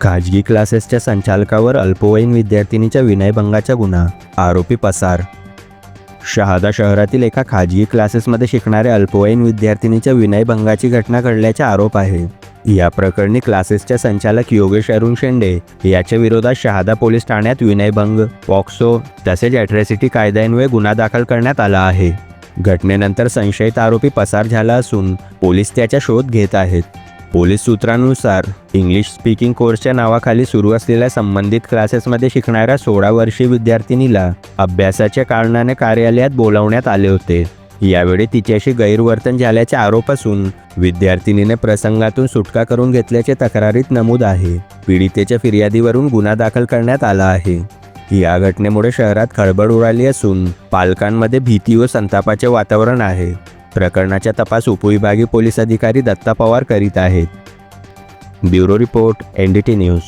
खाजगी क्लासेसच्या संचालकावर अल्पवयीन विद्यार्थिनीच्या विनयभंगाचा गुन्हा आरोपी पसार. शहादा शहरातील एका खाजगी क्लासेसमध्ये शिकणाऱ्या अल्पवयीन विद्यार्थिनीच्या विनयभंगाची घटना घडल्याचा आरोप आहे. या प्रकरणी क्लासेसच्या संचालक योगेश अरुण शेंडे याच्या विरोधात शहादा पोलीस ठाण्यात विनयभंग पॉक्सो तसेच अॅट्रॅसिटी कायद्यान्वये गुन्हा दाखल करण्यात आला आहे. घटनेनंतर संशयित आरोपी पसार झाला असून पोलीस त्याचा शोध घेत आहेत. पोलीस सूत्रांनुसार इंग्लिश स्पीकिंग कोर्सच्या नावाखाली सुरू असलेल्या संबंधित क्लासेसमध्ये शिकणाऱ्या सोळा वर्षीय विद्यार्थिनीला अभ्यासाच्या कारणाने कार्यालयात बोलावण्यात आले होते. यावेळी तिच्याशी गैरवर्तन झाल्याचे आरोप असून विद्यार्थिनीने प्रसंगातून सुटका करून घेतल्याचे तक्रारीत नमूद आहे. पीडितेच्या फिर्यादीवरून गुन्हा दाखल करण्यात आला आहे. या घटनेमुळे शहरात खळबळ उडाली असून पालकांमध्ये भीती व संतापाचे वातावरण आहे. प्रकरणाचा तपास उपविभागीय पोलीस अधिकारी दत्ता पवार करीत आहेत. Bureau report N D T news.